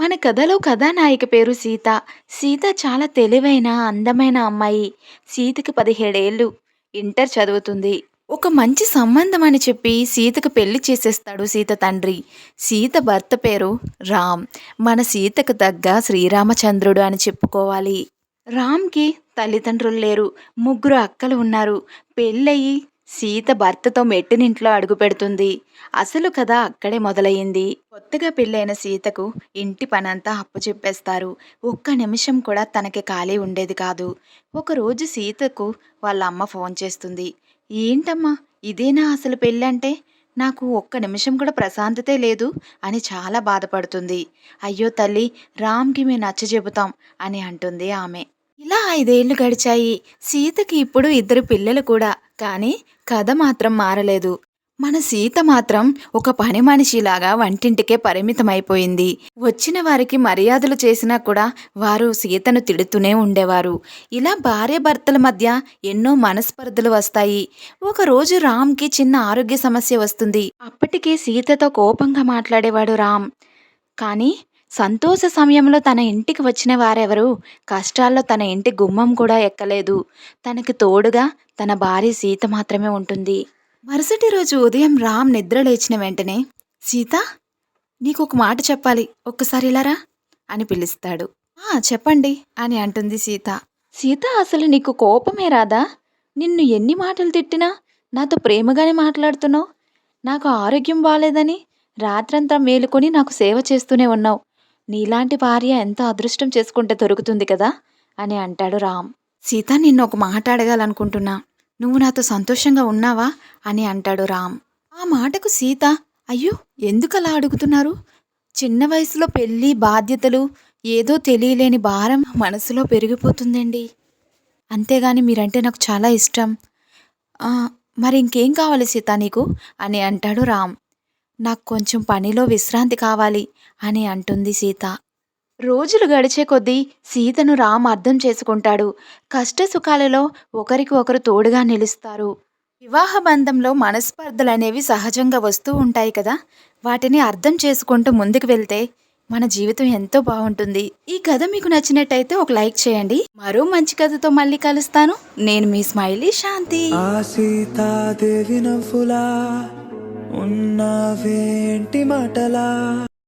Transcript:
మన కథలో కథానాయిక పేరు సీత. సీత చాలా తెలివైన, అందమైన అమ్మాయి. సీతకి 17 ఏళ్ళు. ఇంటర్ చదువుతుంది. ఒక మంచి సంబంధం అని చెప్పి సీతకు పెళ్ళి చేసేస్తాడు సీత తండ్రి. సీత భర్త పేరు రామ్. మన సీతకు తగ్గ శ్రీరామచంద్రుడు అని చెప్పుకోవాలి. రామ్‌కి తల్లిదండ్రులు లేరు. ముగ్గురు అక్కలు ఉన్నారు. పెళ్ళయి సీత భర్తతో మెట్టినింట్లో అడుగుపెడుతుంది. అసలు కథ అక్కడే మొదలయ్యింది. కొత్తగా పెళ్ళైన సీతకు ఇంటి పనంతా అప్పచెప్పేస్తారు. ఒక్క నిమిషం కూడా తనకి ఖాళీ ఉండేది కాదు. ఒకరోజు సీతకు వాళ్ళ అమ్మ ఫోన్ చేస్తుంది. ఏంటమ్మా ఇదేనా అసలు పెళ్ళంటే? నాకు ఒక్క నిమిషం కూడా ప్రశాంతతే లేదు అని చాలా బాధపడుతుంది. అయ్యో తల్లి రామ్‌కి మేము నచ్చజెబుతాం అని అంటుంది ఆమె. ఇలా ఐదేళ్ళు గడిచాయి. సీతకి ఇప్పుడు ఇద్దరు పిల్లలు కూడా. కానీ కథ మాత్రం మారలేదు. మన సీత మాత్రం ఒక పని మనిషిలాగా వంటింటికే పరిమితమైపోయింది. వచ్చిన వారికి మర్యాదలు చేసినా కూడా వారు సీతను తిడుతూనే ఉండేవారు. ఇలా భార్యాభర్తల మధ్య ఎన్నో మనస్పర్ధలు వస్తాయి. ఒకరోజు రామ్‌కి చిన్న ఆరోగ్య సమస్య వస్తుంది. అప్పటికే సీతతో కోపంగా మాట్లాడేవాడు రామ్. కానీ సంతోష సమయంలో తన ఇంటికి వచ్చిన వారెవరు కష్టాల్లో తన ఇంటి గుమ్మం కూడా ఎక్కలేదు. తనకి తోడుగా తన భార్య సీత మాత్రమే ఉంటుంది. మరుసటి రోజు ఉదయం రామ్ నిద్ర లేచిన వెంటనే సీత నీకు ఒక మాట చెప్పాలి. ఒక్కసారి ఇలారా అని పిలుస్తాడు. ఆ చెప్పండి అని అంటుంది సీత. సీత అసలు నీకు కోపమే రాదా? నిన్ను ఎన్ని మాటలు తిట్టినా నాతో ప్రేమగానే మాట్లాడుతున్నావు. నాకు ఆరోగ్యం బాగాలేదని రాత్రంతా మేలుకొని నాకు సేవ చేస్తూనే ఉన్నావు. నీలాంటి భార్య ఎంత అదృష్టం చేసుకుంటే దొరుకుతుంది కదా అని అంటాడు రామ్. సీత నిన్ను ఒక మాట అడగాలనుకుంటున్నా. నువ్వు నాతో సంతోషంగా ఉన్నావా అని అంటాడు రామ్. ఆ మాటకు సీత అయ్యో ఎందుకలా అడుగుతున్నారు? చిన్న వయసులో పెళ్ళి బాధ్యతలు ఏదో తెలియలేని భారం మనసులో పెరిగిపోతుందండి. అంతేగాని మీరంటే నాకు చాలా ఇష్టం. మరి ఇంకేం కావాలి సీత నీకు అని అంటాడు రామ్. నాకు కొంచెం పనిలో విశ్రాంతి కావాలి అని అంటుంది సీత. రోజులు గడిచే కొద్దీ సీతను రామ్ అర్థం చేసుకుంటాడు. కష్ట సుఖాలలో ఒకరికి ఒకరు తోడుగా నిలుస్తారు. వివాహ బంధంలో మనస్పర్ధలనేవి సహజంగా వస్తూ ఉంటాయి కదా! వాటిని అర్థం చేసుకుంటూ ముందుకు వెళ్తే మన జీవితం ఎంతో బాగుంటుంది ఈ కథ మీకు నచ్చినట్టయితే ఒక లైక్ చేయండి. మరో మంచి కథతో మళ్ళీ కలుస్తాను. నేను మీ స్మైలీ శాంతి. ఉన్నావేంటి మాటలా?